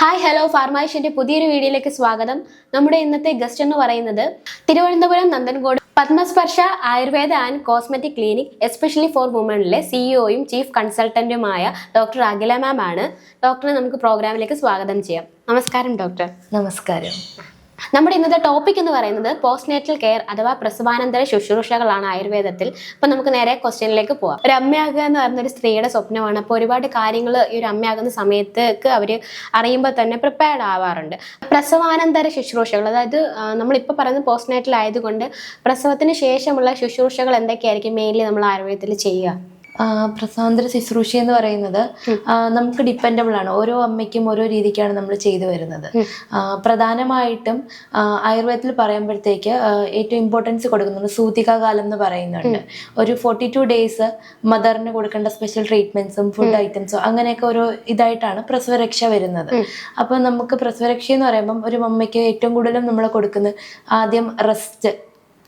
Hi hello ഫാർമായിഷിന്റെ പുതിയൊരു വീഡിയോയിലേക്ക് സ്വാഗതം. നമ്മുടെ ഇന്നത്തെ ഗസ്റ്റ് എന്ന് പറയുന്നത് Thiruvananthapuram Nanthancode Padmasparsha Ayurveda and cosmetic clinic especially for വുമണിലെ സിഇഒയും ചീഫ് കൺസൾട്ടന്റുമായ ഡോക്ടർ അഖില മാം ആണ്. ഡോക്ടറെ നമുക്ക് പ്രോഗ്രാമിലേക്ക് സ്വാഗതം ചെയ്യാം. നമസ്കാരം ഡോക്ടർ നമസ്കാരം. നമ്മുടെ ഇന്നത്തെ ടോപ്പിക് എന്ന് പറയുന്നത് പോസ്റ്റ്നേറ്റൽ കെയർ അഥവാ പ്രസവാനന്തര ശുശ്രൂഷകളാണ് ആയുർവേദത്തിൽ. അപ്പൊ നമുക്ക് നേരെ ക്വസ്റ്റ്യനിലേക്ക് പോവാം. ഒരു അമ്മയാകുക എന്ന് പറയുന്ന ഒരു സ്ത്രീയുടെ സ്വപ്നമാണ്. അപ്പോൾ ഒരുപാട് കാര്യങ്ങൾ ഈ ഒരു അമ്മയാകുന്ന സമയത്തേക്ക് അവർ അറിയുമ്പോൾ തന്നെ പ്രിപ്പയർഡ് ആവാറുണ്ട്. പ്രസവാനന്തര ശുശ്രൂഷകൾ അതായത് നമ്മളിപ്പോൾ പറയുന്നത് പോസ്റ്റ്നേറ്റൽ ആയതുകൊണ്ട് പ്രസവത്തിന് ശേഷമുള്ള ശുശ്രൂഷകൾ എന്തൊക്കെയായിരിക്കും മെയിൻലി നമ്മൾ ആയുർവേദത്തിൽ ചെയ്യുക? പ്രസവാന്തര ശുശ്രൂഷ എന്ന് പറയുന്നത് നമുക്ക് ഡിപ്പെൻഡബിൾ ആണ്. ഓരോ അമ്മയ്ക്കും ഓരോ രീതിക്കാണ് നമ്മൾ ചെയ്തു വരുന്നത്. പ്രധാനമായിട്ടും ആയുർവേദത്തിൽ പറയുമ്പോഴത്തേക്ക് ഏറ്റവും ഇമ്പോർട്ടൻസ് കൊടുക്കുന്നുണ്ട് സൂതിക കാലം എന്ന് പറയുന്നുണ്ട്. ഒരു ഫോർട്ടി ടു ഡേയ്സ് മദറിന് കൊടുക്കേണ്ട സ്പെഷ്യൽ ട്രീറ്റ്മെന്റ്സും ഫുഡ് ഐറ്റംസും അങ്ങനെയൊക്കെ ഒരു ഇതായിട്ടാണ് പ്രസവരക്ഷ വരുന്നത്. അപ്പൊ നമുക്ക് പ്രസവരക്ഷ എന്ന് പറയുമ്പം ഒരു അമ്മയ്ക്ക് ഏറ്റവും കൂടുതലും നമ്മൾ കൊടുക്കുന്നത് ആദ്യം റെസ്റ്റ്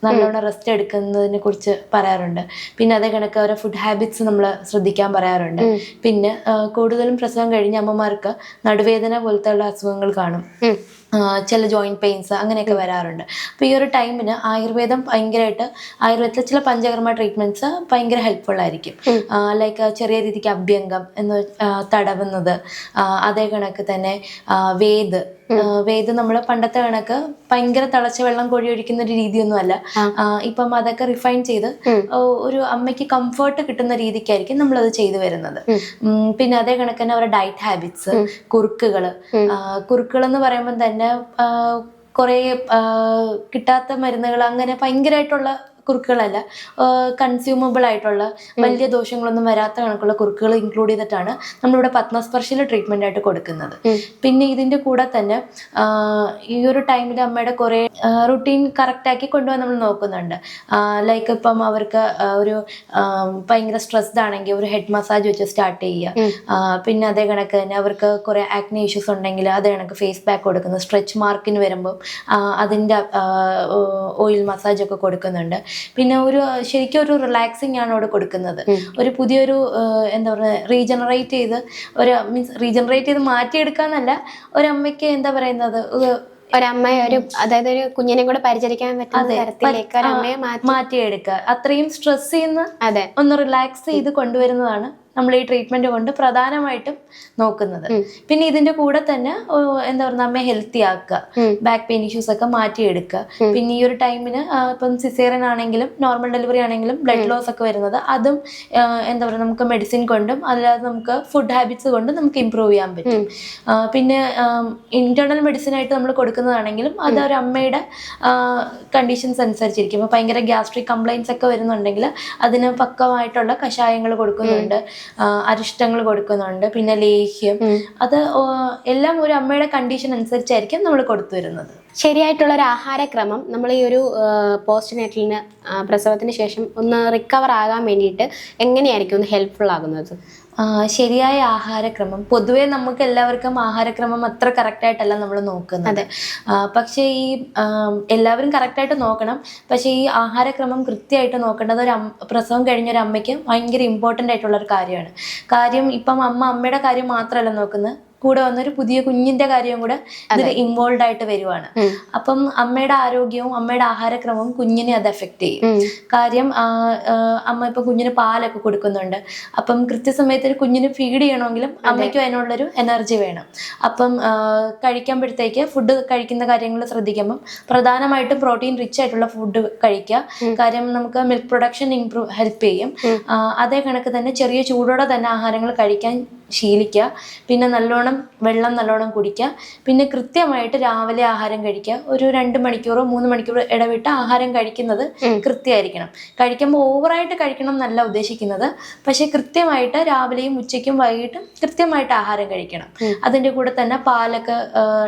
നല്ലോണം റെസ്റ്റ് എടുക്കുന്നതിനെ കുറിച്ച് പറയാറുണ്ട്. പിന്നെ അതേ കണക്ക് അവരെ ഫുഡ് ഹാബിറ്റ്സ് നമ്മൾ ശ്രദ്ധിക്കാൻ പറയാറുണ്ട്. പിന്നെ കൂടുതലും പ്രസവം കഴിഞ്ഞ അമ്മമാർക്ക് നടുവേദന പോലത്തെ ഉള്ള അസുഖങ്ങൾ കാണും. ചില ജോയിന്റ് പെയിൻസ് അങ്ങനെയൊക്കെ വരാറുണ്ട്. അപ്പോൾ ഈ ഒരു ടൈമിന് ആയുർവേദം ഭയങ്കരമായിട്ട് ആയുർവേദത്തിലെ ചില പഞ്ചകർമ്മ ട്രീറ്റ്മെന്റ്സ് ഭയങ്കര ഹെൽപ്ഫുൾ ആയിരിക്കും. ലൈക്ക് ചെറിയ രീതിക്ക് അഭ്യംഗം എന്ന് തടവുന്നത് അതേ കണക്ക് തന്നെ വേദ് വേദ് നമ്മൾ പണ്ടത്തെ കണക്ക് ഭയങ്കര തിളച്ച വെള്ളം കോഴി ഒഴിക്കുന്ന ഒരു രീതിയൊന്നും അല്ല. ഇപ്പം അതൊക്കെ റിഫൈൻ ചെയ്ത് ഒരു അമ്മയ്ക്ക് കംഫർട്ട് കിട്ടുന്ന രീതിക്കായിരിക്കും അത് ചെയ്തു വരുന്നത്. പിന്നെ അതേ കണക്ക് തന്നെ അവരുടെ ഡയറ്റ് ഹാബിറ്റ്സ് കുറുക്കുകൾ കുറുക്കുകൾ എന്ന് പറയുമ്പോൾ തന്നെ കുറേ കിട്ടാത്ത മരുന്നുകൾ അങ്ങനെ ഭയങ്കരമായിട്ടുള്ള കുറുക്കുകളല്ല കൺസ്യൂമബിൾ ആയിട്ടുള്ള വലിയ ദോഷങ്ങളൊന്നും വരാത്ത കണക്കുള്ള കുറുക്കുകൾ ഇൻക്ലൂഡ് ചെയ്തിട്ടാണ് നമ്മളിവിടെ പത്മസ്പർശിയിൽ ട്രീറ്റ്മെന്റ് ആയിട്ട് കൊടുക്കുന്നത്. പിന്നെ ഇതിന്റെ കൂടെ തന്നെ ഈ ഒരു ടൈമിൽ അമ്മയുടെ കുറെ റുട്ടീൻ കറക്റ്റ് ആക്കി കൊണ്ടുപോകാൻ നമ്മൾ നോക്കുന്നുണ്ട്. ലൈക്ക് ഇപ്പം അവർക്ക് ഒരു ഭയങ്കര സ്ട്രെസ്ഡ് ആണെങ്കിൽ ഒരു ഹെഡ് മസാജ് വെച്ച് സ്റ്റാർട്ട് ചെയ്യുക. പിന്നെ അതേ കണക്ക് തന്നെ അവർക്ക് കുറെ ആക്നി ഇഷ്യൂസ് ഉണ്ടെങ്കിൽ അതേ കണക്ക് ഫേസ് പാക്ക് കൊടുക്കുന്നു. സ്ട്രെച്ച് മാർക്കിന് വരുമ്പോൾ അതിന്റെ ഓയിൽ മസാജ് ഒക്കെ കൊടുക്കുന്നുണ്ട്. പിന്നെ ഒരു ശരിക്കും ഒരു റിലാക്സിങ് ആണ് അവിടെ കൊടുക്കുന്നത്. ഒരു പുതിയൊരു എന്താ പറയുക റീജനറേറ്റ് ചെയ്ത് ഒരു മീൻസ് റീജനറേറ്റ് ചെയ്ത് മാറ്റിയെടുക്കാന്നല്ല ഒരമ്മയ്ക്ക് എന്താ പറയുന്നത് ഒരു ഒരമ്മയെ ഒരു അതായത് ഒരു കുഞ്ഞിനെ കൂടെ പരിചരിക്കാൻ പറ്റുന്ന തരത്തിലേക്ക് ഒരമ്മയെ മാറ്റിയെടുക്കുക. അത്രയും സ്ട്രെസ് ചെയ്യുന്ന അതെ. ഒന്ന് റിലാക്സ് ചെയ്ത് കൊണ്ടുവരുന്നതാണ് നമ്മൾ ഈ ട്രീറ്റ്മെന്റ് കൊണ്ട് പ്രധാനമായിട്ടും നോക്കുന്നത്. പിന്നെ ഇതിന്റെ കൂടെ തന്നെ എന്താ പറയുക നമ്മെ ഹെൽത്തി ആക്കുക. ബാക്ക് പെയിൻ ഇഷ്യൂസ് ഒക്കെ മാറ്റിയെടുക്കുക. പിന്നെ ഈ ഒരു ടൈമിന് ഇപ്പം സിസേറിയൻ ആണെങ്കിലും നോർമൽ ഡെലിവറി ആണെങ്കിലും ബ്ലഡ് ലോസ് ഒക്കെ വരുന്നത് അതും എന്താ പറയുക നമുക്ക് മെഡിസിൻ കൊണ്ടും അല്ലാതെ നമുക്ക് ഫുഡ് ഹാബിറ്റ്സ് കൊണ്ടും നമുക്ക് ഇമ്പ്രൂവ് ചെയ്യാൻ പറ്റും. പിന്നെ ഇന്റേണൽ മെഡിസിൻ ആയിട്ട് നമ്മൾ കൊടുക്കുന്നതാണെങ്കിലും അത് ഒരു അമ്മയുടെ കണ്ടീഷൻസ് അനുസരിച്ചിരിക്കും. ഇപ്പോൾ ഭയങ്കര ഗ്യാസ്ട്രിക് കംപ്ലൈൻസ് ഒക്കെ വരുന്നുണ്ടെങ്കിൽ അതിന് പക്വമായിട്ടുള്ള കഷായങ്ങൾ കൊടുക്കുന്നുണ്ട്. അരിഷ്ടങ്ങൾ കൊടുക്കുന്നുണ്ട്. പിന്നെ ലേഹ്യം. അത് എല്ലാം ഒരു അമ്മയുടെ കണ്ടീഷൻ അനുസരിച്ചായിരിക്കും നമ്മൾ കൊടുത്തു വരുന്നത്. ശരിയായിട്ടുള്ള ഒരു ആഹാരക്രമം നമ്മൾ ഈ ഒരു പോസ്റ്റ് നേറ്റലിന് പ്രസവത്തിന് ശേഷം ഒന്ന് റിക്കവർ ആകാൻ വേണ്ടിയിട്ട് എങ്ങനെയായിരിക്കും ഒന്ന് ഹെൽപ്ഫുൾ ആകുന്നത്? ശരിയായ ആഹാരക്രമം. പൊതുവേ നമുക്ക് എല്ലാവർക്കും ആഹാരക്രമം അത്ര കറക്റ്റായിട്ടല്ല നമ്മൾ നോക്കുന്നത്. പക്ഷെ ഈ എല്ലാവരും എല്ലാവരും കറക്റ്റായിട്ട് നോക്കണം. പക്ഷേ ഈ ആഹാരക്രമം കൃത്യമായിട്ട് നോക്കേണ്ടത് ഒരു പ്രസവം കഴിഞ്ഞ ഒരു അമ്മയ്ക്ക് ഭയങ്കര ഇമ്പോർട്ടന്റ് ആയിട്ടുള്ള ഒരു കാര്യമാണ്. കാര്യം ഇപ്പം അമ്മ അമ്മയുടെ കാര്യം മാത്രമല്ല നോക്കുന്നത്. കൂടെ വന്നൊരു പുതിയ കുഞ്ഞിന്റെ കാര്യവും കൂടെ ഇതിൽ ഇൻവോൾവ് ആയിട്ട് വരുവാണ്. അപ്പം അമ്മയുടെ ആരോഗ്യവും അമ്മയുടെ ആഹാരക്രമവും കുഞ്ഞിനെ അത് എഫക്ട് ചെയ്യും. കാര്യം അമ്മ ഇപ്പൊ കുഞ്ഞിന് പാലൊക്കെ കൊടുക്കുന്നുണ്ട്. അപ്പം കൃത്യസമയത്ത് ഒരു കുഞ്ഞിന് ഫീഡ് ചെയ്യണമെങ്കിലും അമ്മയ്ക്കും അതിനുള്ളൊരു എനർജി വേണം. അപ്പം കഴിക്കുമ്പോഴത്തേക്ക് ഫുഡ് കഴിക്കുന്ന കാര്യങ്ങൾ ശ്രദ്ധിക്കുമ്പം പ്രധാനമായിട്ടും പ്രോട്ടീൻ റിച്ച് ആയിട്ടുള്ള ഫുഡ് കഴിക്കുക. കാര്യം നമുക്ക് മിൽക്ക് പ്രൊഡക്ഷൻ ഇംപ്രൂവ് ഹെൽപ്പ് ചെയ്യും. അതേ കണക്ക് തന്നെ ചെറിയ ചൂടോടെ തന്നെ ആഹാരങ്ങൾ കഴിക്കാൻ ശീലിക്കുക. പിന്നെ നല്ലോണം വെള്ളം നല്ലോണം കുടിക്കുക. പിന്നെ കൃത്യമായിട്ട് രാവിലെ ആഹാരം കഴിക്കുക. ഒരു രണ്ട് മണിക്കൂറോ മൂന്ന് മണിക്കൂറോ ഇടവിട്ട് ആഹാരം കഴിക്കുന്നത് കൃത്യമായിരിക്കണം. കഴിക്കുമ്പോൾ ഓവറായിട്ട് കഴിക്കണം എന്നല്ല ഉദ്ദേശിക്കുന്നത്. പക്ഷേ കൃത്യമായിട്ട് രാവിലെയും ഉച്ചയ്ക്കും വൈകിട്ടും കൃത്യമായിട്ട് ആഹാരം കഴിക്കണം. അതിന്റെ കൂടെ തന്നെ പാലൊക്കെ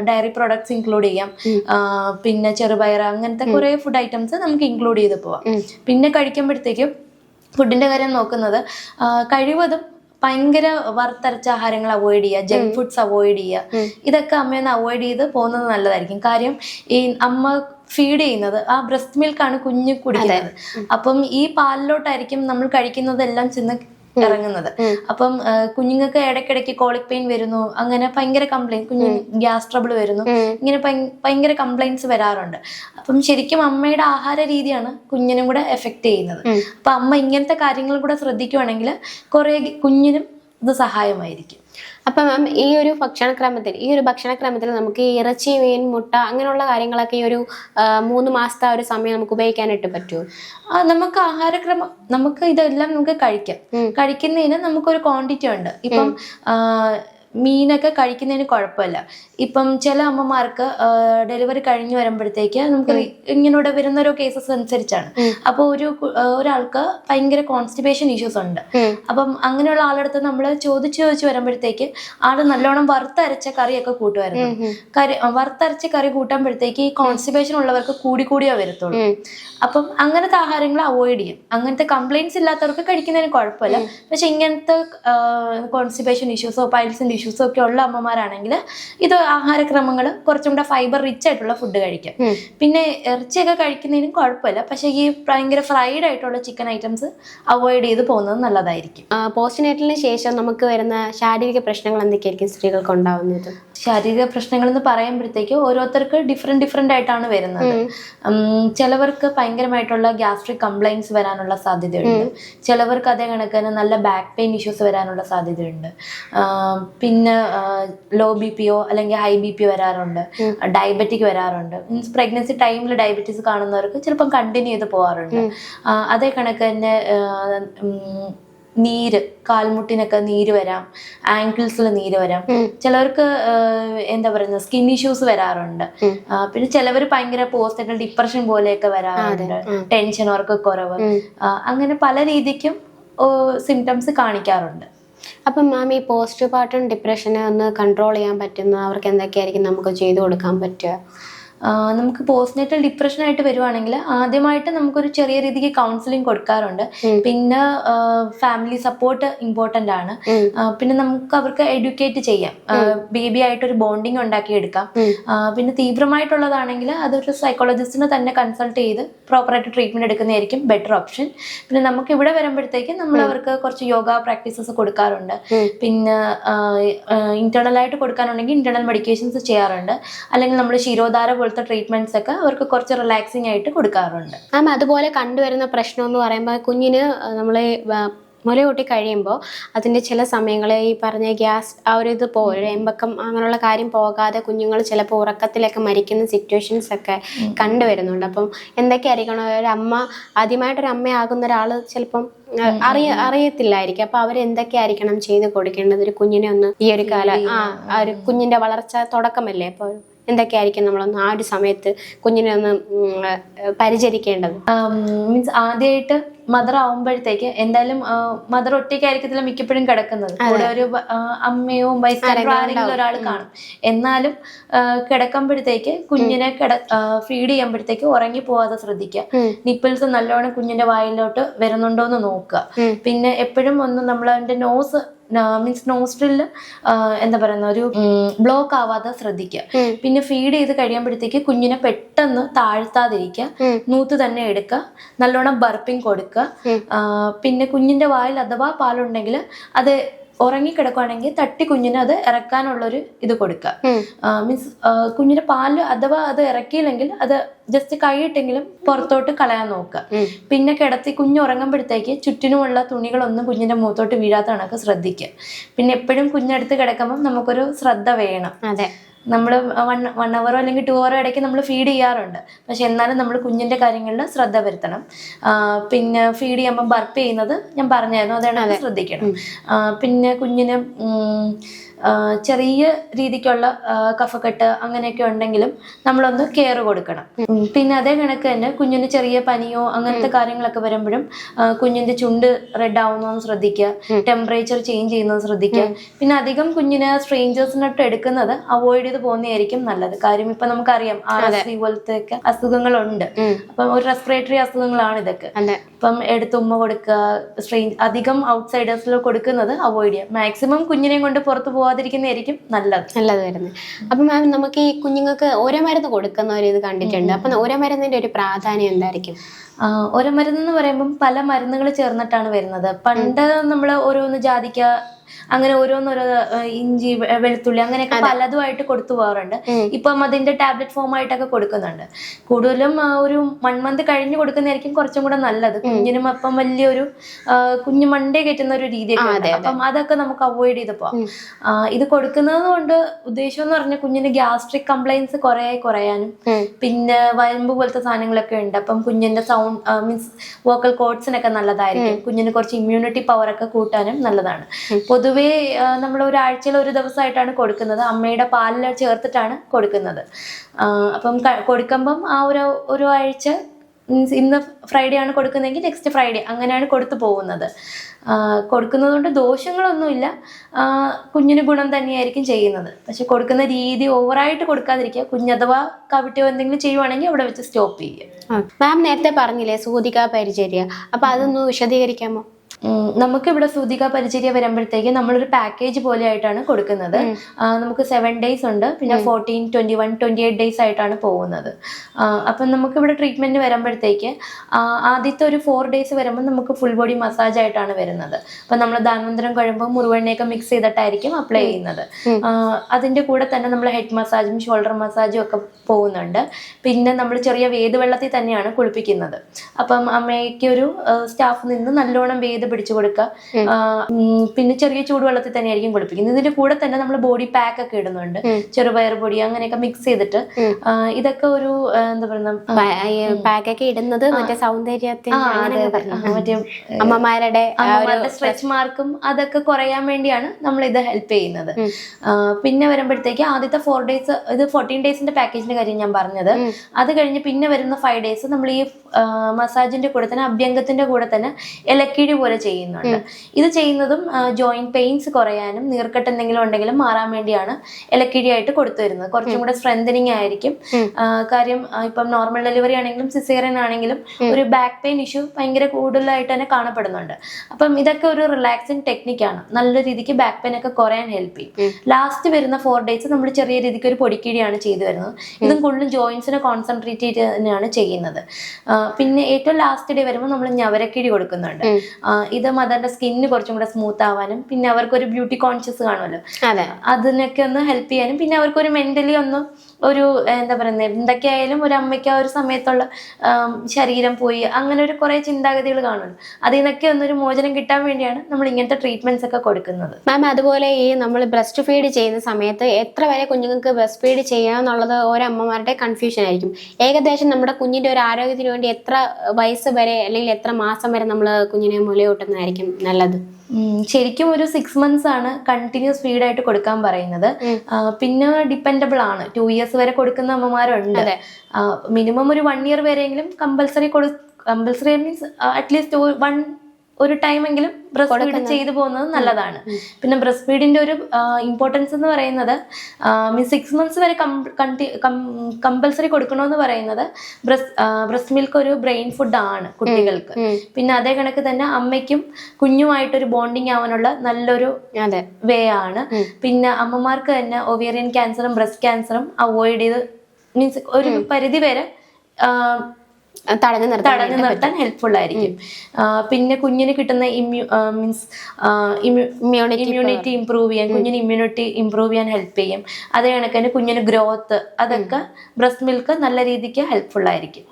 ഡയറി പ്രോഡക്ട്സ് ഇൻക്ലൂഡ് ചെയ്യാം. പിന്നെ ചെറുപയർ അങ്ങനത്തെ കുറേ ഫുഡ് ഐറ്റംസ് നമുക്ക് ഇൻക്ലൂഡ് ചെയ്ത് പോവാം. പിന്നെ കഴിക്കുമ്പോഴത്തേക്കും ഫുഡിന്റെ കാര്യം നോക്കുന്നത് കഴിവതും ഭയങ്കര വറുത്തരച്ച ആഹാരങ്ങൾ അവോയ്ഡ് ചെയ്യുക ജങ്ക് ഫുഡ്സ് അവോയ്ഡ് ചെയ്യുക. ഇതൊക്കെ അമ്മയൊന്ന് അവോയ്ഡ് ചെയ്ത് പോകുന്നത് നല്ലതായിരിക്കും. കാര്യം ഈ അമ്മ ഫീഡ് ചെയ്യുന്നത് ആ ബ്രസ്റ്റ് മിൽക്കാണ് കുഞ്ഞ് കുടിക്കുന്നത്. അപ്പം ഈ പാലിലോട്ടായിരിക്കും നമ്മൾ കഴിക്കുന്നതെല്ലാം ചെന്ന് ഇറങ്ങുന്നത്. അപ്പം കുഞ്ഞുങ്ങൾക്ക് ഇടയ്ക്കിടയ്ക്ക് കോളിക് പെയിൻ വരുന്നു. അങ്ങനെ ഭയങ്കര കംപ്ലൈന്റ് കുഞ്ഞിന് ഗ്യാസ് ട്രബിൾ വരുന്നു. ഇങ്ങനെ ഭയങ്കര കംപ്ലൈന്റ്സ് വരാറുണ്ട്. അപ്പം ശരിക്കും അമ്മയുടെ ആഹാര രീതിയാണ് കുഞ്ഞിനും കൂടെ എഫക്ട് ചെയ്യുന്നത്. അപ്പൊ അമ്മ ഇങ്ങനത്തെ കാര്യങ്ങൾ കൂടെ ശ്രദ്ധിക്കുവാണെങ്കിൽ കുറെ കുഞ്ഞിനും ഇത് സഹായമായിരിക്കും. അപ്പൊ മാം ഈ ഒരു ഭക്ഷണക്രമത്തിൽ ഈ ഒരു ഭക്ഷണക്രമത്തിൽ നമുക്ക് ഈ ഇറച്ചി മീൻ മുട്ട അങ്ങനെയുള്ള കാര്യങ്ങളൊക്കെ ഈ ഒരു മൂന്ന് മാസത്തെ ആ ഒരു സമയം നമുക്ക് ഉപയോഗിക്കാനായിട്ട് പറ്റുമോ ആ നമുക്ക് ആഹാരക്രമം നമുക്ക് ഇതെല്ലാം നമുക്ക് കഴിക്കാം. കഴിക്കുന്നതിന് നമുക്കൊരു ക്വാണ്ടിറ്റി ഉണ്ട്. ഇപ്പം മീനൊക്കെ കഴിക്കുന്നതിന് കുഴപ്പമില്ല. ഇപ്പം ചില അമ്മമാർക്ക് ഡെലിവറി കഴിഞ്ഞു വരുമ്പോഴത്തേക്ക് നമുക്ക് ഇങ്ങനെ വരുന്ന ഓരോ കേസസ് അനുസരിച്ചാണ്. അപ്പോൾ ഒരു ഒരാൾക്ക് ഭയങ്കര കോൺസ്റ്റിബേഷൻ ഇഷ്യൂസ് ഉണ്ട്. അപ്പം അങ്ങനെയുള്ള ആളടുത്ത് നമ്മൾ ചോദിച്ചു ചോദിച്ചു വരുമ്പോഴത്തേക്ക് ആൾ നല്ലോണം വറുത്തരച്ച കറിയൊക്കെ കൂട്ടുമായിരുന്നു. കറി വറുത്തരച്ച കറി കൂട്ടുമ്പോഴത്തേക്ക് ഈ കോൺസ്റ്റിബേഷൻ ഉള്ളവർക്ക് കൂടി കൂടിയേ വരത്തുള്ളൂ. അപ്പം അങ്ങനത്തെ ആഹാരങ്ങൾ അവോയ്ഡ് ചെയ്യും. അങ്ങനത്തെ കംപ്ലൈന്റ്സ് ഇല്ലാത്തവർക്ക് കഴിക്കുന്നതിന് കുഴപ്പമില്ല. പക്ഷെ ഇങ്ങനത്തെ കോൺസ്റ്റിബേഷൻ ഇഷ്യൂസോ പൈൽസിന്റെ ഇഷ്യൂസോ ഒക്കെ ഉള്ള അമ്മമാരാണെങ്കിൽ ഇത് ആഹാരക്രമങ്ങൾ കുറച്ചും കൂടെ ഫൈബർ റിച്ച് ആയിട്ടുള്ള ഫുഡ് കഴിക്കാം. പിന്നെ ഇറച്ചിയൊക്കെ കഴിക്കുന്നതിനും കുഴപ്പമില്ല. പക്ഷെ ഈ ഭയങ്കര ഫ്രൈഡ് ആയിട്ടുള്ള ചിക്കൻ ഐറ്റംസ് അവോയ്ഡ് ചെയ്ത് പോകുന്നത് നല്ലതായിരിക്കും. പോസ്റ്റ്നേറ്റലിന് ശേഷം നമുക്ക് വരുന്ന ശാരീരിക പ്രശ്നങ്ങൾ എന്തൊക്കെയായിരിക്കും സ്ത്രീകൾക്ക് ഉണ്ടാവുന്നത്? ശാരീരിക പ്രശ്നങ്ങൾ എന്ന് പറയുമ്പോഴത്തേക്ക് ഓരോരുത്തർക്ക് ഡിഫറെന്റ് ഡിഫറെന്റ് ആയിട്ടാണ് വരുന്നത്. ചിലവർക്ക് ഭയങ്കരമായിട്ടുള്ള ഗ്യാസ്ട്രിക് കംപ്ലൈൻസ് വരാനുള്ള സാധ്യതയുണ്ട്. ചിലവർക്ക് അതേ കണക്കിന് നല്ല ബാക്ക് പെയിൻ ഇഷ്യൂസ് വരാനുള്ള സാധ്യതയുണ്ട്. ആം, പിന്നെ ലോ ബി പിയോ അല്ലെങ്കിൽ ഹൈ ബി പി വരാറുണ്ട്. ഡയബറ്റിക് വരാറുണ്ട്. മീൻസ് പ്രഗ്നൻസി ടൈമിൽ ഡയബറ്റീസ് കാണുന്നവർക്ക് ചിലപ്പം കണ്ടിന്യൂ ചെയ്ത് പോകാറുണ്ട് അതേ കണക്ക് തന്നെ നീര് കാൽമുട്ടിനൊക്കെ നീര് വരാം. ആങ്കിൾസിൽ നീര് വരാം. ചിലവർക്ക് എന്താ പറയുന്നത് സ്കിൻ ഇഷ്യൂസ് വരാറുണ്ട്. പിന്നെ ചിലവർ ഭയങ്കര പോസ്റ്റ് ഡിപ്രഷൻ പോലെയൊക്കെ വരാറുണ്ട്. ടെൻഷൻ അവർക്ക് കുറവ്. അങ്ങനെ പല രീതിക്കും സിംറ്റംസ് കാണിക്കാറുണ്ട്. അപ്പം മാം ഈ പോസ്റ്റ് പാർട്ടം ഡിപ്രഷനെ ഒന്ന് കൺട്രോൾ ചെയ്യാൻ പറ്റുന്ന അവർക്ക് എന്തൊക്കെയായിരിക്കും നമുക്ക് ചെയ്തു കൊടുക്കാൻ പറ്റുക? നമുക്ക് പോസ്റ്റ്നേറ്റൽ ഡിപ്രഷൻ ആയിട്ട് വരുവാണെങ്കിൽ ആദ്യമായിട്ട് നമുക്കൊരു ചെറിയ രീതിക്ക് കൗൺസിലിംഗ് കൊടുക്കാറുണ്ട്. പിന്നെ ഫാമിലി സപ്പോർട്ട് ഇമ്പോർട്ടന്റ് ആണ്. പിന്നെ നമുക്ക് അവർക്ക് എഡ്യൂക്കേറ്റ് ചെയ്യാം. ബേബി ആയിട്ട് ഒരു ബോണ്ടിങ് ഉണ്ടാക്കി എടുക്കാം. പിന്നെ തീവ്രമായിട്ടുള്ളതാണെങ്കിൽ അതൊരു സൈക്കോളജിസ്റ്റിനെ തന്നെ കൺസൾട്ട് ചെയ്ത് പ്രോപ്പറായിട്ട് ട്രീറ്റ്മെന്റ് എടുക്കുന്നതായിരിക്കും ബെറ്റർ ഓപ്ഷൻ പിന്നെ നമുക്ക് ഇവിടെ വരുമ്പോഴത്തേക്ക് നമ്മൾ അവർക്ക് കുറച്ച് യോഗ പ്രാക്ടീസസ് കൊടുക്കാറുണ്ട്. പിന്നെ ഇന്റേണൽ ആയിട്ട് കൊടുക്കാനുണ്ടെങ്കിൽ ഇന്റേണൽ മെഡിക്കേഷൻസ് ചെയ്യാറുണ്ട്. അല്ലെങ്കിൽ നമ്മൾ ശിരോധാര പോലത്തെ ട്രീറ്റ്മെന്റ്സ് ഒക്കെ അവർക്ക് കുറച്ച് റിലാക്സിങ് ആയിട്ട് കൊടുക്കാറുണ്ട്. മാം അതുപോലെ കണ്ടുവരുന്ന പ്രശ്നം എന്ന് പറയുമ്പോൾ കുഞ്ഞിന് നമ്മൾ മുല കൂട്ടി കഴിയുമ്പോൾ അതിന്റെ ചില സമയങ്ങളിൽ ഈ പറഞ്ഞ ഗ്യാസ് ആ ഒരു ഇത് പോ എമ്പക്കം അങ്ങനെയുള്ള കാര്യം പോകാതെ കുഞ്ഞുങ്ങൾ ചിലപ്പോൾ ഉറക്കത്തിലൊക്കെ മരിക്കുന്ന സിറ്റുവേഷൻസ് ഒക്കെ കണ്ടുവരുന്നുണ്ട്. അപ്പം എന്തൊക്കെയായിരിക്കണം ഒരു അമ്മ ആദ്യമായിട്ടൊരു അമ്മയാകുന്ന ഒരാൾ ചിലപ്പം അറിയ അറിയത്തില്ലായിരിക്കും. അപ്പൊ അവർ എന്തൊക്കെയായിരിക്കണം ചെയ്ത് കൊടുക്കേണ്ടത്? ഒരു കുഞ്ഞിനെ ഒന്ന് ഈ ഒരു കാല ആ ആ ഒരു കുഞ്ഞിന്റെ വളർച്ച തുടക്കമല്ലേ? അപ്പോൾ എന്തൊക്കെയായിരിക്കും നമ്മളൊന്ന് ആ ഒരു സമയത്ത് കുഞ്ഞിനെ ഒന്ന് പരിചരിക്കേണ്ടത്? മീൻസ് ആദ്യമായിട്ട് മദർ ആവുമ്പോഴത്തേക്ക് എന്തായാലും മദർ ഒറ്റയ്ക്കായിരിക്കത്തില്ല മിക്കപ്പോഴും കിടക്കുന്നത്. കൂടെ ഒരു അമ്മയോ ബൈസ്റ്റാൻഡറോ ആരെങ്കിലും ഒരാൾ കാണും. എന്നാലും കിടക്കുമ്പോഴത്തേക്ക് കുഞ്ഞിനെ കിട ഫീഡ് ചെയ്യുമ്പോഴത്തേക്ക് ഉറങ്ങി പോവാതെ ശ്രദ്ധിക്കുക. നിപ്പിൾസ് നല്ലോണം കുഞ്ഞിന്റെ വായിലോട്ട് വരുന്നുണ്ടോ എന്ന് നോക്കുക പിന്നെ എപ്പോഴും ഒന്ന് നമ്മൾ അതിന്റെ നോസ് മീൻസ് നോസ്ട്രിൽ എന്താ പറയുന്ന ഒരു ബ്ലോക്ക് ആവാതെ ശ്രദ്ധിക്കുക. പിന്നെ ഫീഡ് ചെയ്ത് കഴിയുമ്പോഴത്തേക്ക് കുഞ്ഞിനെ പെട്ടെന്ന് താഴ്ത്താതിരിക്കുക. നൂത്ത് തന്നെ എടുക്കുക. നല്ലോണം ബർപ്പിംഗ് കൊടുക്കുക. പിന്നെ കുഞ്ഞിന്റെ വായിൽ അഥവാ പാലുണ്ടെങ്കിൽ അത് ഉറങ്ങിക്കിടക്കുവാണെങ്കിൽ തട്ടി കുഞ്ഞിന് അത് ഇറക്കാനുള്ളൊരു ഇത് കൊടുക്കുക. മീൻസ് കുഞ്ഞിന്റെ പാൽ അഥവാ അത് ഇറക്കിയില്ലെങ്കിൽ അത് ജസ്റ്റ് കൈയിട്ടെങ്കിലും പുറത്തോട്ട് കളയാൻ നോക്കുക. പിന്നെ കിടത്തി കുഞ്ഞ് ഉറങ്ങുമ്പോഴത്തേക്ക് ചുറ്റിനുമുള്ള തുണികളൊന്നും കുഞ്ഞിന്റെ മുഖത്തോട്ട് വീഴാത്ത കണക്ക് ശ്രദ്ധിക്കുക. പിന്നെ എപ്പോഴും കുഞ്ഞെടുത്ത് കിടക്കുമ്പോൾ നമുക്കൊരു ശ്രദ്ധ വേണം. അതെ. നമ്മൾ വൺ വൺ അവറോ അല്ലെങ്കിൽ ടു അവറോ ഇടയ്ക്ക് നമ്മൾ ഫീഡ് ചെയ്യാറുണ്ട്. പക്ഷെ എന്നാലും നമ്മൾ കുഞ്ഞിന്റെ കാര്യങ്ങളിൽ ശ്രദ്ധ വരുത്തണം. പിന്നെ ഫീഡ് ചെയ്യുമ്പോൾ ബർപ്പ് ചെയ്യുന്നത് ഞാൻ പറഞ്ഞായിരുന്നു അതാണ് ശ്രദ്ധിക്കണം. പിന്നെ കുഞ്ഞിന് ചെറിയ രീതിക്കുള്ള കഫക്കെട്ട് അങ്ങനെയൊക്കെ ഉണ്ടെങ്കിലും നമ്മളൊന്ന് കെയർ കൊടുക്കണം. പിന്നെ അതേ കണക്ക് തന്നെ കുഞ്ഞിന് ചെറിയ പനിയോ അങ്ങനത്തെ കാര്യങ്ങളൊക്കെ വരുമ്പോഴും കുഞ്ഞിന്റെ ചുണ്ട് റെഡ് ആവുന്നതെന്ന് ശ്രദ്ധിക്കുക ടെമ്പറേച്ചർ ചേഞ്ച് ചെയ്യുന്നത് ശ്രദ്ധിക്കുക. പിന്നെ അധികം കുഞ്ഞിനെ സ്ട്രേഞ്ചേഴ്സിനൊട്ട് എടുക്കുന്നത് അവോയ്ഡ് ചെയ്ത് പോകുന്നതായിരിക്കും നല്ലത്. കാര്യം ഇപ്പൊ നമുക്കറിയാം ആർ എസ് വി പോലത്തെ ഒക്കെ അസുഖങ്ങളുണ്ട് അപ്പം ഒരു റെസ്പിറേറ്ററി അസുഖങ്ങളാണ് ഇതൊക്കെ. ഇപ്പം അപ്പം എടുത്ത് ഉമ്മ കൊടുക്കുക സ്ട്രെയിൻ അധികം ഔട്ട്സൈഡേഴ്സിൽ കൊടുക്കുന്നത് അവോയ്ഡ് ചെയ്യുക. മാക്സിമം കുഞ്ഞിനെയും കൊണ്ട് പുറത്ത് പോവാതിരിക്കുന്നതായിരിക്കും നല്ലത്. നല്ലത് വരുന്നത് അപ്പം മാം നമുക്ക് ഈ കുഞ്ഞുങ്ങൾക്ക് ഓരോ മരുന്ന് കൊടുക്കുന്ന ഒരു ഇത് കണ്ടിട്ടുണ്ട്. അപ്പൊ ഓരോ മരുന്നിന്റെ ഒരു പ്രാധാന്യം എന്തായിരിക്കും? ഓരോ മരുന്ന് എന്ന് പറയുമ്പം പല മരുന്നുകൾ ചേർന്നിട്ടാണ് വരുന്നത്. പണ്ട് നമ്മൾ ഓരോന്ന് ജാതിക്ക അങ്ങനെ ഓരോന്നോരോ ഇഞ്ചി വെളുത്തുള്ളി അങ്ങനെയൊക്കെ പലതുമായിട്ട് കൊടുത്തു പോകാറുണ്ട്. ഇപ്പം അതിന്റെ ടാബ്ലറ്റ് ഫോം ആയിട്ടൊക്കെ കൊടുക്കുന്നുണ്ട്. കൂടുതലും ഒരു വൺ മന്ത് കഴിഞ്ഞ് കൊടുക്കുന്നതായിരിക്കും കുറച്ചും കൂടെ നല്ലത്. കുഞ്ഞിനും അപ്പം വലിയൊരു കുഞ്ഞു മണ്ടേ കയറ്റുന്ന ഒരു രീതിയൊക്കെ ഉണ്ട്. അപ്പം അതൊക്കെ നമുക്ക് അവോയ്ഡ് ചെയ്ത് പോവാം. ഇത് കൊടുക്കുന്നത് കൊണ്ട് ഉദ്ദേശം എന്ന് പറഞ്ഞാൽ കുഞ്ഞിന് ഗ്യാസ്ട്രിക് കംപ്ലൈൻസ് കുറെ കുറയാനും പിന്നെ പിന്നെ വയമ്പ് പോലത്തെ സാധനങ്ങളൊക്കെ ഉണ്ട്. അപ്പം കുഞ്ഞിന്റെ സൗണ്ട് മീൻസ് വോക്കൽ കോഡ്സിനൊക്കെ നല്ലതായിരിക്കും. കുഞ്ഞിന് കുറച്ച് ഇമ്മ്യൂണിറ്റി പവർ ഒക്കെ കൂട്ടാനും നല്ലതാണ്. പൊതുവേ നമ്മൾ ഒരാഴ്ചയിൽ ഒരു ദിവസമായിട്ടാണ് കൊടുക്കുന്നത്. അമ്മയുടെ പാലിൽ ചേർത്തിട്ടാണ് കൊടുക്കുന്നത്. അപ്പം കൊടുക്കുമ്പം ആ ഒരു ഒരു ആഴ്ച മീൻസ് ഇന്ന് ഫ്രൈഡേ ആണ് കൊടുക്കുന്നതെങ്കിൽ നെക്സ്റ്റ് ഫ്രൈഡേ അങ്ങനെയാണ് കൊടുത്തു പോകുന്നത്. കൊടുക്കുന്നതുകൊണ്ട് കൊടുക്കുന്നത് കൊണ്ട് ദോഷങ്ങളൊന്നുമില്ല കുഞ്ഞിന് ഗുണം തന്നെയായിരിക്കും ചെയ്യുന്നത്. പക്ഷെ കൊടുക്കുന്ന രീതി ഓവറായിട്ട് കൊടുക്കാതിരിക്കുക. കുഞ്ഞഥവാ കവിട്ടോ എന്തെങ്കിലും ചെയ്യുവാണെങ്കിൽ അവിടെ വെച്ച് സ്റ്റോപ്പ് ചെയ്യുക. മാം നേരത്തെ പറഞ്ഞില്ലേ സൂതിക പരിചര്യ. അപ്പൊ അതൊന്ന് വിശദീകരിക്കാമോ? നമുക്കിവിടെ സൂതിക പരിചര്യ വരുമ്പോഴത്തേക്ക് നമ്മളൊരു പാക്കേജ് പോലെ ആയിട്ടാണ് കൊടുക്കുന്നത് നമുക്ക് സെവൻ ഡേയ്സ് ഉണ്ട്. പിന്നെ fourteen twenty one twenty eight days ആയിട്ടാണ് പോകുന്നത്. അപ്പം നമുക്കിവിടെ ട്രീറ്റ്മെന്റ് വരുമ്പോഴത്തേക്ക് ആദ്യത്തെ ഒരു ഫോർ ഡേയ്സ് വരുമ്പോൾ നമുക്ക് ഫുൾ ബോഡി മസാജ് ആയിട്ടാണ് വരുന്നത്. അപ്പം നമ്മൾ ധാന്വന്തരം കഴിയുമ്പോൾ മുറിവെണ്ണയൊക്കെ മിക്സ് ചെയ്തിട്ടായിരിക്കും അപ്ലൈ ചെയ്യുന്നത്. അതിന്റെ കൂടെ തന്നെ നമ്മൾ ഹെഡ് മസാജും ഷോൾഡർ മസാജും ഒക്കെ പോകുന്നുണ്ട്. പിന്നെ നമ്മൾ ചെറിയ വേദവെള്ളത്തിൽ തന്നെയാണ് കുളിപ്പിക്കുന്നത്. അപ്പം അമ്മയ്ക്ക് ഒരു സ്റ്റാഫ് നിന്ന് നല്ലോണം വേത് പിടിച്ചു കൊടുക്കുക. പിന്നെ ചെറിയ ചൂടുവെള്ളത്തിൽ തന്നെയായിരിക്കും കുളിപ്പിക്കുന്നത്. ഇതിന്റെ കൂടെ തന്നെ നമ്മൾ ബോഡി പാക്ക് ഒക്കെ ഇടുന്നുണ്ട്. ചെറുപയർ പൊടി അങ്ങനെയൊക്കെ മിക്സ് ചെയ്തിട്ട്. ഇതൊക്കെ ഒരു എന്താ പറയുക പാക്കൊക്കെ ഇടുന്നത് മറ്റേ സൗന്ദര്യത്തിന് മറ്റേ അമ്മമാരുടെ സ്ട്രെച്ച് മാർക്കും അതൊക്കെ കുറയാൻ വേണ്ടിയാണ് നമ്മൾ ഇത് ഹെൽപ്പ് ചെയ്യുന്നത് പിന്നെ വരുമ്പോഴത്തേക്ക് ആദ്യത്തെ ഫോർ ഡേയ്സ് ഇത് ഫോർട്ടീൻ ഡേയ്സിന്റെ പാക്കേജിന്റെ കാര്യം ഞാൻ പറഞ്ഞത്. അത് കഴിഞ്ഞ് പിന്നെ വരുന്ന ഫൈവ് ഡേയ്സ് നമ്മൾ ഈ മസാജിന്റെ കൂടെ തന്നെ അഭ്യംഗത്തിന്റെ കൂടെ തന്നെ ഇലക്കിഴി പോലെ ചെയ്യുന്നുണ്ട്. ഇത് ചെയ്യുന്നതും ജോയിന്റ് പെയിൻസ് കുറയാനും നീർക്കെട്ട് എന്തെങ്കിലും ഉണ്ടെങ്കിലും മാറാൻ വേണ്ടിയാണ് ഇലക്കിഴിയായിട്ട് കൊടുത്തു വരുന്നത്. കുറച്ചും കൂടെ സ്ട്രെങ്തനിങ് ആയിരിക്കും. കാര്യം ഇപ്പം നോർമൽ ഡെലിവറി ആണെങ്കിലും സിസേറിയൻ ആണെങ്കിലും ഒരു ബാക്ക് പെയിൻ ഇഷ്യൂ ഭയങ്കര കൂടുതലായിട്ട് തന്നെ കാണപ്പെടുന്നുണ്ട്. അപ്പം ഇതൊക്കെ ഒരു റിലാക്സിങ് ടെക്നിക്കാണ് നല്ല രീതിക്ക് ബാക്ക് പെയിൻ ഒക്കെ കുറയാൻ ഹെൽപ്പ് ചെയ്യും. ലാസ്റ്റ് വരുന്ന ഫോർ ഡേയ്സ് നമ്മൾ ചെറിയ രീതിക്ക് ഒരു പൊടിക്കിഴിയാണ് ചെയ്തു വരുന്നത്. ഇതും കൂടുതലും ജോയിൻസിനെ കോൺസെൻട്രേറ്റ് ചെയ്ത് തന്നെയാണ് ചെയ്യുന്നത്. പിന്നെ ഏറ്റവും ലാസ്റ്റ് ഡേ വരുമ്പോൾ നമ്മൾ ഞവരക്കിഴി കൊടുക്കുന്നുണ്ട്. ഇത് മദറിന്റെ സ്കിന്നിന് കുറച്ചും കൂടെ സ്മൂത്ത് ആവാനും പിന്നെ അവർക്ക് ഒരു ബ്യൂട്ടി കോൺഷ്യസ് കാണുമല്ലോ. അതെ. അതിനൊക്കെ ഒന്ന് ഹെൽപ്പ് ചെയ്യാനും പിന്നെ അവർക്ക് ഒരു മെന്റലി ഒന്ന് ഒരു എന്താ പറയുന്നത് എന്തൊക്കെയായാലും ഒരു അമ്മയ്ക്ക് ആ ഒരു സമയത്തുള്ള ശരീരം പോയി അങ്ങനെ ഒരു കുറെ ചിന്താഗതികൾ കാണുമല്ലോ. അതിൽ നിന്നൊക്കെ ഒന്നൊരു മോചനം കിട്ടാൻ വേണ്ടിയാണ് നമ്മൾ ഇങ്ങനത്തെ ട്രീറ്റ്മെന്റ്സ് ഒക്കെ കൊടുക്കുന്നത്. മാം അതുപോലെ ഈ നമ്മൾ ബ്രസ്റ്റ് ഫീഡ് ചെയ്യുന്ന സമയത്ത് എത്ര വരെ കുഞ്ഞുങ്ങൾക്ക് ബ്രസ്റ്റ് ഫീഡ് ചെയ്യാന്നുള്ളത് ഓരോ അമ്മമാരുടെ കൺഫ്യൂഷൻ ആയിരിക്കും. ഏകദേശം നമ്മുടെ കുഞ്ഞിന്റെ ഒരു ആരോഗ്യത്തിന് വേണ്ടി എത്ര വയസ്സ് വരെ അല്ലെങ്കിൽ എത്ര മാസം വരെ നമ്മൾ കുഞ്ഞിനെ മുലയൂട്ടുന്നതായിരിക്കും നല്ലത്. ശരിക്കും ഒരു സിക്സ് മന്ത്സ് ആണ് കണ്ടിന്യൂസ് ഫീഡ് ആയിട്ട് കൊടുക്കാൻ പറയുന്നത്. പിന്നെ ഡിപ്പെൻഡബിൾ ആണ്. ടു ഇയേഴ്സ് വരെ കൊടുക്കുന്ന അമ്മമാരുണ്ട്. മിനിമം ഒരു വൺ ഇയർ വരെയെങ്കിലും കമ്പൽസറി കൊടു compulsory means at least one ഒരു ടൈമെങ്കിലും ബ്രസ്റ്റ് ഫീഡ് ചെയ്തു പോകുന്നത് നല്ലതാണ്. പിന്നെ ബ്രസ്റ്റ് ഫീഡിന്റെ ഒരു ഇമ്പോർട്ടൻസ് എന്ന് പറയുന്നത് സിക്സ് മന്ത്സ് വരെ കമ്പൽസറി കൊടുക്കണമെന്ന് പറയുന്നത് ബ്രസ്റ്റ് മിൽക്ക് ഒരു ബ്രെയിൻ ഫുഡ് ആണ് കുട്ടികൾക്ക്. പിന്നെ അതേ കണക്ക് തന്നെ അമ്മയ്ക്കും കുഞ്ഞുമായിട്ടൊരു ബോണ്ടിങ് ആവാനുള്ള നല്ലൊരു വേ ആണ്. പിന്നെ അമ്മമാർക്ക് തന്നെ ഒവേറിയൻ ക്യാൻസറും ബ്രസ്റ്റ് ക്യാൻസറും അവോയ്ഡ് ചെയ്ത് മീൻസ് ഒരു പരിധി വരെ തടഞ്ഞു നിർത്താൻ തടഞ്ഞു നിർത്താൻ ഹെൽപ്ഫുൾ ആയിരിക്കും. പിന്നെ കുഞ്ഞിന് കിട്ടുന്ന ഇമ്മ്യൂ മീൻസ് ഇമ്മ്യൂണിറ്റി ഇമ്മ്യൂണിറ്റി ഇമ്പ്രൂവ് ചെയ്യാൻ കുഞ്ഞിന് ഇമ്മ്യൂണിറ്റി ഇമ്പ്രൂവ് ചെയ്യാൻ ഹെൽപ്പ് ചെയ്യും. അതേ കണക്ക് തന്നെ കുഞ്ഞിന് ഗ്രോത്ത് അതൊക്കെ ബ്രസ്റ്റ് മിൽക്ക് നല്ല രീതിക്ക് ഹെൽപ്ഫുൾ ആയിരിക്കും.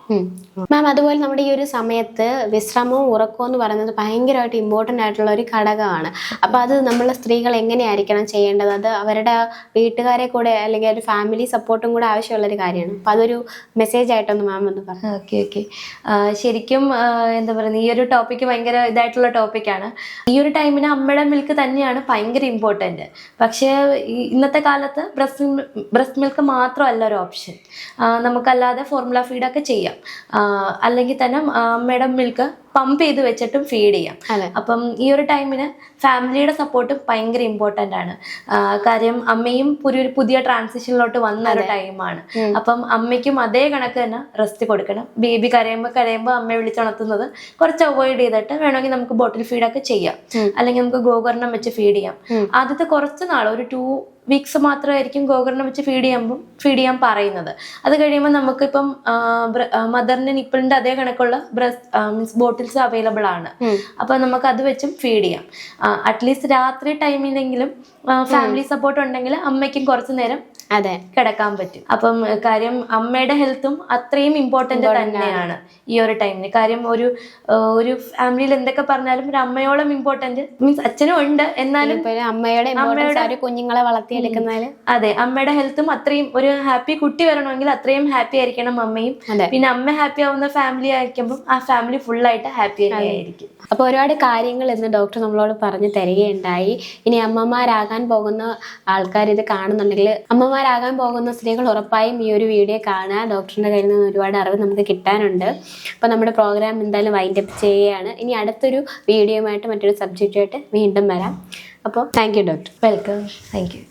മാം അതുപോലെ നമ്മുടെ ഈ ഒരു സമയത്ത് വിശ്രമവും ഉറക്കവും എന്ന് പറയുന്നത് ഭയങ്കരമായിട്ട് ഇമ്പോർട്ടന്റ് ആയിട്ടുള്ള ഒരു ഘടകമാണ്. അപ്പോൾ അത് നമ്മൾ സ്ത്രീകൾ എങ്ങനെയായിരിക്കണം ചെയ്യേണ്ടത്? അത് അവരുടെ വീട്ടുകാരെ കൂടെ അല്ലെങ്കിൽ ഒരു ഫാമിലി സപ്പോർട്ടും കൂടെ ആവശ്യമുള്ള ഒരു കാര്യമാണ്. അപ്പോൾ അതൊരു മെസ്സേജ് ആയിട്ടൊന്ന് മാം ഒന്ന് പറഞ്ഞു ഓക്കെ ഓക്കെ ശരിക്കും എന്താ പറയുന്നത് ഈ ഒരു ടോപ്പിക്ക് ഭയങ്കര ഇതായിട്ടുള്ള ടോപ്പിക്കാണ് ഈ ഒരു ടൈമിന് അമ്മയുടെ മിൽക്ക് തന്നെയാണ് ഭയങ്കര ഇമ്പോർട്ടന്റ് പക്ഷേ ഇന്നത്തെ കാലത്ത് ബ്രസ്റ്റ് ബ്രസ്റ്റ് മിൽക്ക് മാത്രമല്ല ഒരു ഓപ്ഷൻ നമുക്കല്ലാതെ ഫോർമുല ഫീഡൊക്കെ ചെയ്യാം. അല്ലെങ്കിൽ തന്നെ അമ്മയുടെ മിൽക്ക് പമ്പ് ചെയ്ത് വെച്ചിട്ടും ഫീഡ് ചെയ്യാം. അപ്പം ഈ ഒരു ടൈമിന് ഫാമിലിയുടെ സപ്പോർട്ട് ഭയങ്കര ഇമ്പോർട്ടന്റ് ആണ്. കാര്യം അമ്മയും പുതിയ പുതിയ ട്രാൻസിഷനിലോട്ട് വന്ന ഒരു ടൈമാണ് അപ്പം അമ്മയ്ക്കും അതേ കണക്ക് തന്നെ റെസ്റ്റ് കൊടുക്കണം. ബേബി കരയുമ്പോൾ കരയുമ്പോൾ അമ്മയെ വിളിച്ചുണർത്തുന്നത് കുറച്ച് അവോയ്ഡ് ചെയ്തിട്ട് വേണമെങ്കിൽ നമുക്ക് ബോട്ടിൽ ഫീഡൊക്കെ ചെയ്യാം. അല്ലെങ്കിൽ നമുക്ക് ഗോകർണം വെച്ച് ഫീഡ് ചെയ്യാം. ആദ്യത്തെ കുറച്ച് നാൾ ഒരു ടു വീക്സ് മാത്രമായിരിക്കും ഗോകർണ വെച്ച് ഫീഡ് ചെയ്യുമ്പോൾ ഫീഡ് ചെയ്യാൻ പറയുന്നത്. അത് കഴിയുമ്പോൾ നമുക്കിപ്പം മദറിന്റെ നിപ്പിളിന്റെ അതേ കണക്കുള്ള ബ്രസ്റ്റ് മീൻസ് ബോട്ടിൽസ് അവൈലബിൾ ആണ്. അപ്പൊ നമുക്ക് അത് വെച്ചും ഫീഡ് ചെയ്യാം. അറ്റ്ലീസ്റ്റ് രാത്രി ടൈമിലെങ്കിലും ഫാമിലി സപ്പോർട്ട് ഉണ്ടെങ്കിൽ അമ്മയ്ക്കും കുറച്ച് നേരം അതെ. കിടക്കാൻ പറ്റും. അപ്പം കാര്യം അമ്മയുടെ ഹെൽത്തും അത്രയും ഇമ്പോർട്ടന്റ് തന്നെയാണ് ഈ ഒരു ടൈമിന്. കാര്യം ഒരു ഒരു ഫാമിലിയിൽ എന്തൊക്കെ പറഞ്ഞാലും ഒരു അമ്മയോളം ഇമ്പോർട്ടന്റ് മീൻസ് അച്ഛനും ഉണ്ട്. എന്നാലും അമ്മയുടെ അമ്മയുടെ കുഞ്ഞുങ്ങളെ വളർത്തിയെടുക്കുന്നതിൽ അതെ അമ്മയുടെ ഹെൽത്തും അത്രയും ഒരു ഹാപ്പി കുട്ടി വരണമെങ്കിൽ അത്രയും ഹാപ്പി ആയിരിക്കണം അമ്മയും. പിന്നെ അമ്മ ഹാപ്പി ആവുന്ന ഫാമിലി ആയിരിക്കുമ്പോൾ ആ ഫാമിലി ഫുൾ ആയിട്ട് ഹാപ്പി ആയിരിക്കും. അപ്പോൾ ഒരുപാട് കാര്യങ്ങൾ ഇന്ന് ഡോക്ടർ നമ്മളോട് പറഞ്ഞു തരികയുണ്ടായി. ഇനി അമ്മമാരാകാൻ പോകുന്ന ആൾക്കാർ ഇത് കാണുന്നുണ്ടെങ്കിൽ അമ്മമാരാകാൻ പോകുന്ന സ്ത്രീകൾ ഉറപ്പായും ഈ ഒരു വീഡിയോ കാണുക ഡോക്ടറിന്റെ കയ്യിൽ നിന്ന് ഒരുപാട് അറിവ് നമുക്ക് കിട്ടാനുണ്ട്. അപ്പോൾ നമ്മുടെ പ്രോഗ്രാം എന്തായാലും വൈൻഡ് അപ്പ് ചെയ്യുകയാണ്. ഇനി അടുത്തൊരു വീഡിയോയുമായിട്ട് മറ്റൊരു സബ്ജക്റ്റുമായിട്ട് വീണ്ടും വരാം. അപ്പോൾ thank you doctor welcome thank you